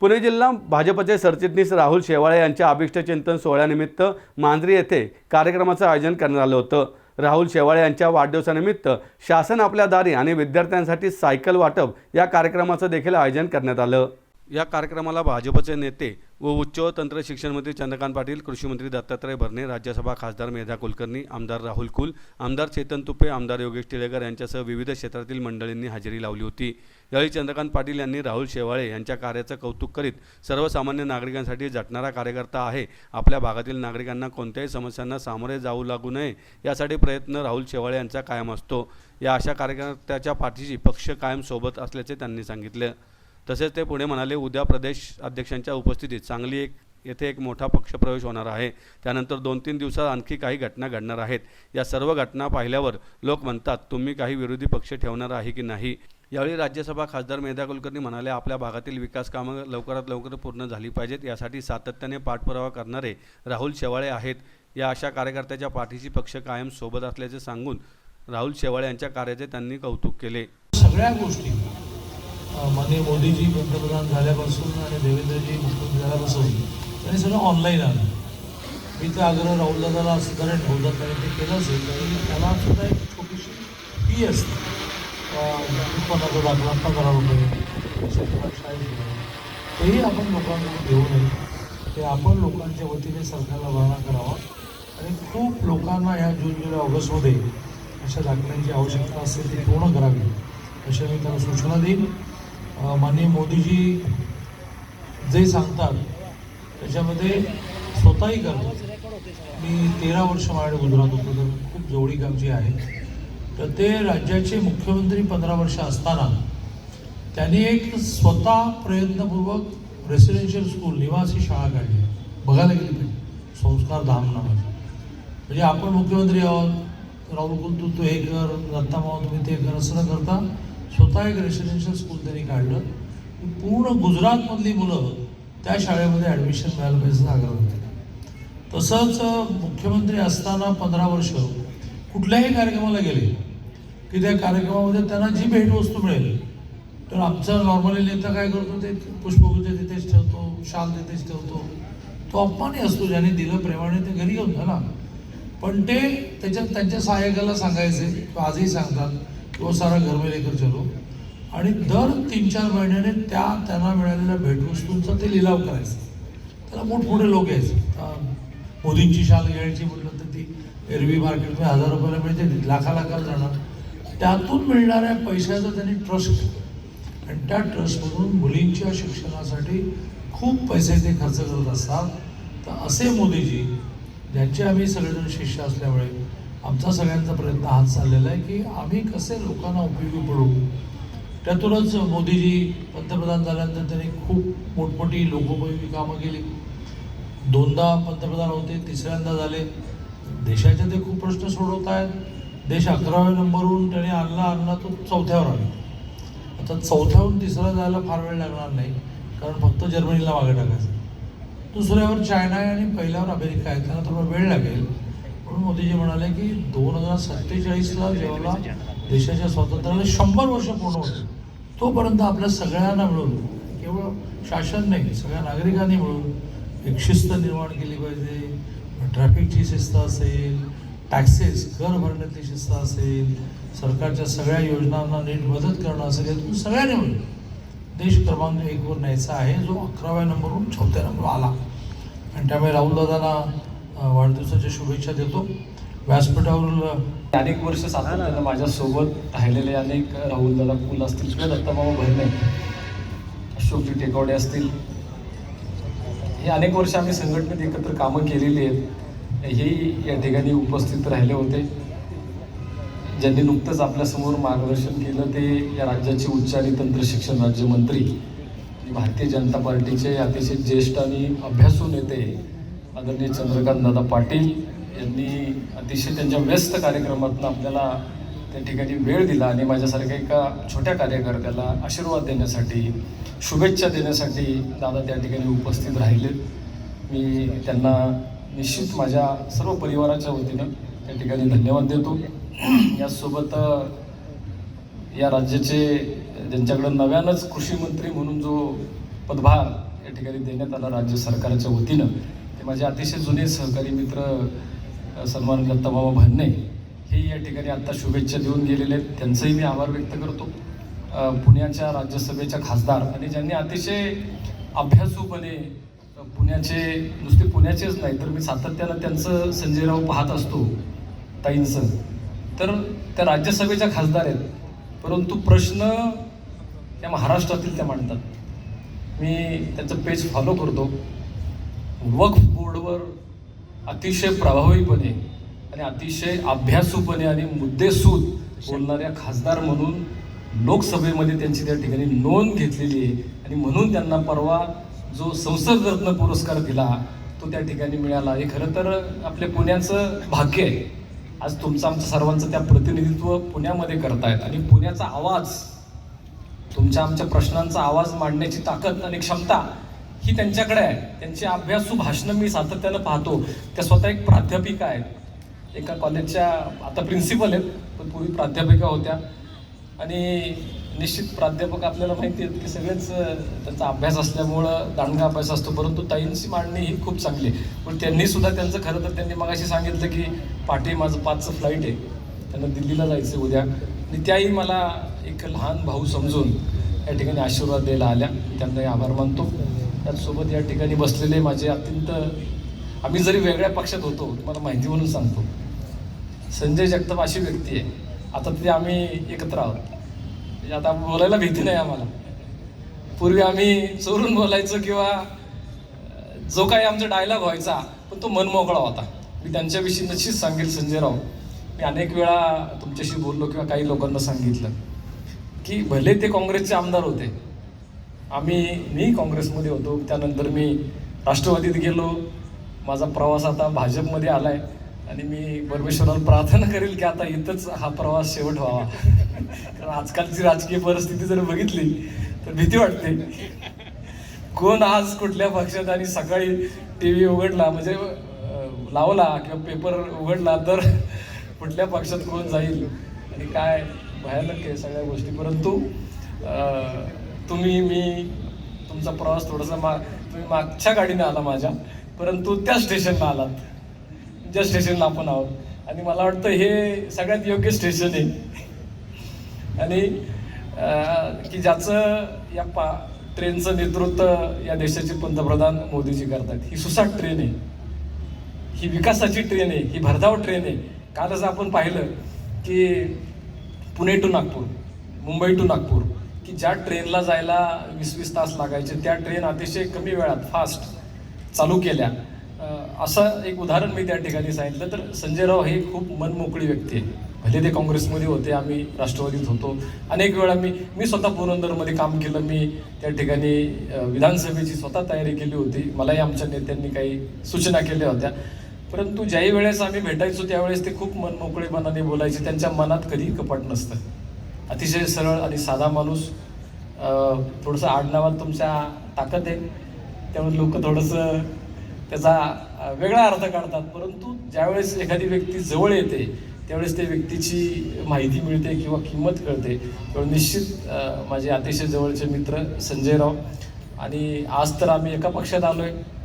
पुणे जिल्हा भाजपचे सरचिटणीस राहुल शेवाळे यांच्या अभिष्टचिंतन सोहळ्यानिमित्त मांजरी येथे कार्यक्रमाचं आयोजन करण्यात आलं होतं. राहुल शेवाळे यांच्या वाढदिवसानिमित्त शासन आपल्या दारी आणि विद्यार्थ्यांसाठी सायकल वाटप या कार्यक्रमाचं देखील आयोजन करण्यात आलं. या कार्यक्रमाला भाजपचे नेते व उच्च तंत्र शिक्षण मंत्री चंद्रकांत पाटील कृषी मंत्री दत्तात्रय भरणे राज्यसभा खासदार मेधा कुलकर्णी आमदार राहुल कुल आमदार चेतन तुपे आमदार योगेश टिळेकर यांच्यासह विविध क्षेत्रातील मंडळींनी हजेरी लावली होती. यावेळी चंद्रकांत पाटील यांनी राहुल शेवाळे यांच्या कार्याचं कौतुक करीत सर्वसामान्य नागरिकांसाठी झटणारा कार्यकर्ता आहे. आपल्या भागातील नागरिकांना कोणत्याही समस्यांना सामोरे जाऊ लागू नये यासाठी प्रयत्न राहुल शेवाळे यांचा कायम असतो. या अशा कार्यकर्त्याच्या पाठीशी पक्ष कायम सोबत असल्याचे त्यांनी सांगितले. तसेच ते पुढे म्हणाले उद्या प्रदेश अध्यक्षांच्या उपस्थितीत सांगली एक येथे एक मोठा पक्षप्रवेश होणार आहे. त्यानंतर दोन तीन दिवसात आणखी काही घटना घडणार आहेत. या सर्व घटना पाहिल्यावर लोक म्हणतात तुम्ही काही विरोधी पक्ष ठेवणार आहे की नाही? यावेळी राज्यसभा खासदार मेधा कुलकर्णी म्हणाले आपल्या भागातील विकास कामं लवकरात लवकर पूर्ण झाली पाहिजेत. यासाठी सातत्याने पाठपुरावा करणारे राहुल शेवाळे आहेत. या अशा कार्यकर्त्याच्या पाठीशी पक्ष कायम सोबत असल्याचे सांगून राहुल शेवाळे यांच्या कार्याचे त्यांनी कौतुक केले. सगळ्या गोष्टी माननीय मोदीजी पंतप्रधान झाल्यापासून आणि देवेंद्रजी मुख्यमंत्री झाल्यापासून त्यांनी सगळं ऑनलाईन आलं. मी तर आग्रह राहुल दादाला असं कारण ठेवलं कारण ते केलं असेल तरी त्याला सुद्धा एक छोटीशी फी असते. उत्पन्नाचा दाखला पंधरा रुपये एकशे तेही आपण लोकांना घेऊ नये. ते आपण लोकांच्या वतीने सरकारला भरणा करावा. आणि खूप लोकांना ह्या जून जुलै ऑगस्टमध्ये अशा दाखल्यांची आवश्यकता असेल ती पूर्ण करावी. अशा मी त्याला सूचना देईन. माननीय मोदीजी जे सांगतात त्याच्यामध्ये स्वतःही करतो मी तेरा वर्ष माझ्याकडे गुजरात होतो तर खूप जवळीक आमची आहे. तर ते राज्याचे मुख्यमंत्री पंधरा वर्ष असताना त्यांनी एक स्वतः प्रयत्नपूर्वक रेसिडेन्शियल स्कूल निवासी शाळा काढली. बघायला गेली पाहिजे संस्कार धाम नावाची. म्हणजे आपण मुख्यमंत्री आहोत राहुल कुल तू तू हे कर दत्ता मावा तुम्ही ते कर असं न करता स्वतः एक रेसिडेन्शियल स्कूल त्यांनी काढलं. पूर्ण गुजरातमधली मुलं त्या शाळेमध्ये ॲडमिशन मिळायला पाहिजे आग्रह होते. तसंच मुख्यमंत्री असताना पंधरा वर्ष कुठल्याही कार्यक्रमाला गेले की त्या कार्यक्रमामध्ये त्यांना जी भेटवस्तू मिळेल तर आमचा नॉर्मली नेता काय करतो ते पुष्पगुच्छ तिथेच ठेवतो शाल तिथेच ठेवतो. तो अपमानही असतो ज्याने दिलं प्रेमाने ते घरी घेऊन झाला. पण ते त्याच्यात त्यांच्या सहाय्यकाला सांगायचे आजही सांगतात. किंवा सारा घरमे लेकर चलो. आणि दर तीन चार महिन्याने त्या त्यांना मिळालेल्या भेटवस्तूंचा ते लिलाव करायचं. त्याला मोठमोठे लोक यायचे. मोदींची शाल घ्यायची म्हटलं तर ती एरवी मार्केटमध्ये हजार रुपयाला मिळते ती लाखा लाखाला जाणार. त्यातून मिळणाऱ्या पैशाचा त्यांनी ट्रस्ट केला आणि त्या ट्रस्टमधून मुलींच्या शिक्षणासाठी खूप पैसे ते खर्च करत असतात. तर असे मोदीजी ज्यांचे आम्ही सगळेजण शिष्य असल्यामुळे आमचा सगळ्यांचा प्रयत्न हाच चाललेला आहे की आम्ही कसे लोकांना उपयोगी पडू? त्यातूनच मोदीजी पंतप्रधान झाल्यानंतर त्यांनी खूप मोठमोठी लोकोपयोगी कामं केली. दोनदा पंतप्रधान होते तिसऱ्यांदा झाले. देशाचे ते खूप प्रश्न सोडवत आहेत. देश अकराव्या नंबरहून त्याने आणला आणला तो चौथ्यावर आला आता चौथ्याहून तिसरा जायला फार वेळ लागणार नाही कारण फक्त जर्मनीला मागे टाकायचं. दुसऱ्यावर चायना आहे आणि पहिल्यावर अमेरिका आहे त्यांना थोडा वेळ लागेल. म्हणून मोदीजी म्हणाले की दोन हजार सत्तेचाळीसला जेव्हा देशाच्या स्वातंत्र्याला शंभर वर्ष पूर्ण होते तोपर्यंत आपल्या सगळ्यांना मिळून केवळ शासन नाही सगळ्या नागरिकांनी मिळून एक शिस्त निर्माण केली पाहिजे. ट्रॅफिकची शिस्त असेल टॅक्सेस कर भरण्याची शिस्त असेल सरकारच्या सगळ्या योजनांना नीट मदत करणं असेल यातून सगळ्यांनी मिळून देश क्रमांक एकवर न्यायचा आहे जो अकराव्या नंबरवरून चौथ्या नंबर आला. आणि त्यामुळे राहुल दादांना वाढदिवसाच्या शुभेच्छा देतो. व्यासपीठावर अनेक वर्ष सातत्यानं माझ्यासोबत राहिलेले अनेक राहुल दादा कुल असतील किंवा दत्ताबाबा भरणे अशोकजी टेकवडे असतील. हे अनेक वर्ष आम्ही संघटनेत एकत्र कामं केलेली आहेत. हेही या ठिकाणी उपस्थित राहिले होते. ज्यांनी नुकतंच आपल्यासमोर मार्गदर्शन केलं ते या राज्याचे उच्च आणि तंत्र शिक्षण राज्यमंत्री भारतीय जनता पार्टीचे अतिशय ज्येष्ठ आणि अभ्यासू नेते आदरणीय चंद्रकांत दादा पाटील यांनी अतिशय त्यांच्या व्यस्त कार्यक्रमातून आपल्याला त्या ठिकाणी वेळ दिला आणि माझ्यासारख्या एका छोट्या कार्यकर्त्याला आशीर्वाद देण्यासाठी शुभेच्छा देण्यासाठी दादा त्या ठिकाणी उपस्थित राहिले. मी त्यांना निश्चित माझ्या सर्व परिवाराच्या वतीनं त्या ठिकाणी धन्यवाद देतो. याचसोबत या राज्याचे ज्यांच्याकडं नव्यानंच कृषी मंत्री म्हणून जो पदभार या ठिकाणी देण्यात आलं राज्य सरकारच्या वतीनं माझे अतिशय जुने सहकारी मित्र सन्मान दत्ताबाबा भांडणे हे या ठिकाणी आत्ता शुभेच्छा देऊन गेलेले आहेत. त्यांचंही मी आभार व्यक्त करतो. पुण्याच्या राज्यसभेच्या खासदार आणि ज्यांनी अतिशय अभ्यासूपणे पुण्याचे नुसते पुण्याचेच नाही तर मी सातत्यानं त्यांचं संजयराव पाहत असतो ताईंचं. तर त्या राज्यसभेच्या खासदार आहेत. परंतु प्रश्न त्या महाराष्ट्रातील त्या मांडतात. मी त्यांचं पेज फॉलो करतो. वक्फ बोर्डवर अतिशय प्रभावीपणे आणि अतिशय अभ्यासूपणे आणि मुद्देसूद बोलणाऱ्या खासदार म्हणून लोकसभेमध्ये त्यांची त्या ठिकाणी नोंद घेतलेली आहे. आणि म्हणून त्यांना परवा जो संसदरत्न पुरस्कार दिला तो त्या ठिकाणी मिळाला. हे खरं तर आपल्या पुण्याचं भाग्य आहे. आज तुमचं आमचं सर्वांचं त्या प्रतिनिधित्व पुण्यामध्ये करतायत. आणि पुण्याचा आवाज तुमच्या आमच्या प्रश्नांचा आवाज मांडण्याची ताकद आणि क्षमता ही त्यांच्याकडे आहे. त्यांची अभ्यासू भाषणं मी सातत्यानं पाहतो. त्या स्वतः एक प्राध्यापिका आहेत. एका कॉलेजच्या आता प्रिन्सिपल आहेत पण पूर्वी प्राध्यापिका होत्या. आणि निश्चित प्राध्यापक आपल्याला माहिती आहेत की सगळेच त्यांचा अभ्यास असल्यामुळं दांडगा अभ्यास असतो. परंतु ताईंची मांडणी ही खूप चांगली आहे. पण त्यांनीसुद्धा त्यांचं खरं तर त्यांनी मगाशी सांगितलं की पाठी माझं पाचचं फ्लाईट आहे. त्यांना दिल्लीला जायचं उद्या. आणि त्याही मला एक लहान भाऊ समजून या ठिकाणी आशीर्वाद द्यायला आल्या. त्यांनाही आभार मानतो. त्याचसोबत या ठिकाणी बसलेले माझे अत्यंत आम्ही जरी वेगळ्या पक्षात होतो तुम्हाला माहिती म्हणून सांगतो. संजय जगताप अशी व्यक्ती आहे. आता तरी आम्ही एकत्र आहोत. म्हणजे आता बोलायला भीती नाही आम्हाला. पूर्वी आम्ही चोरून बोलायचो किंवा जो काही आमचा डायलॉग व्हायचा पण तो मनमोकळा होता. मी त्यांच्याविषयी नशीच सांगेल संजयराव. मी अनेक वेळा तुमच्याशी बोललो किंवा काही लोकांना सांगितलं की भले ते काँग्रेसचे आमदार होते आम्ही मी काँग्रेसमध्ये होतो त्यानंतर मी राष्ट्रवादीत गेलो. माझा प्रवास आता भाजपमध्ये आला आहे आणि मी परमेश्वराला प्रार्थना करेल की आता इथंच हा प्रवास शेवट व्हावा. कारण आजकालची राजकीय परिस्थिती जर बघितली तर भीती वाटते. कोण आज कुठल्या पक्षात आणि सकाळी टी व्ही उघडला म्हणजे लावला किंवा पेपर उघडला तर कुठल्या पक्षात कोण जाईल? आणि काय भयानक आहे सगळ्या गोष्टी. परंतु तुम्ही मी तुमचा प्रवास थोडासा मा तुम्ही मागच्या गाडीने आला माझ्या परंतु त्या स्टेशनला आलात. ज्या स्टेशनला आपण आहोत. आणि मला वाटतं हे सगळ्यात योग्य स्टेशन आहे. आणि की ज्याचं या पा ट्रेनचं नेतृत्व या देशाचे पंतप्रधान मोदीजी करतात. ही सुसाट ट्रेन आहे. ही विकासाची ट्रेन आहे. ही भरधाव ट्रेन आहे. कालच आपण पाहिलं की पुणे टू नागपूर मुंबई टू नागपूर की ज्या ट्रेनला जायला वीस वीस तास लागायचे त्या ट्रेन अतिशय कमी वेळात फास्ट चालू केल्या. असं एक उदाहरण मी त्या ठिकाणी सांगितलं. तर संजयराव हे खूप मनमोकळी व्यक्ती आहे भले ते काँग्रेसमध्ये होते आम्ही राष्ट्रवादीत होतो. अनेक वेळा मी मी स्वतः पुरंदरमध्ये काम केलं. मी त्या ठिकाणी विधानसभेची स्वतः तयारी केली होती. मलाही आमच्या नेत्यांनी काही सूचना केल्या होत्या. परंतु ज्याही वेळेस आम्ही भेटायचो त्यावेळेस ते खूप मनमोकळेपणाने बोलायचे. त्यांच्या मनात कधी कपट नसतं. अतिशय सरळ आणि साधा माणूस थोडंसं आडनावात तुमच्या ताकद आहे. त्यामुळे लोक थोडंसं त्याचा वेगळा अर्थ काढतात. परंतु ज्यावेळेस एखादी व्यक्ती जवळ येते त्यावेळेस त्या व्यक्तीची माहिती मिळते किंवा किंमत कळते. त्यामुळे निश्चित माझे अतिशय जवळचे मित्र संजयराव. आणि आज तर आम्ही एका पक्षात आलो आहे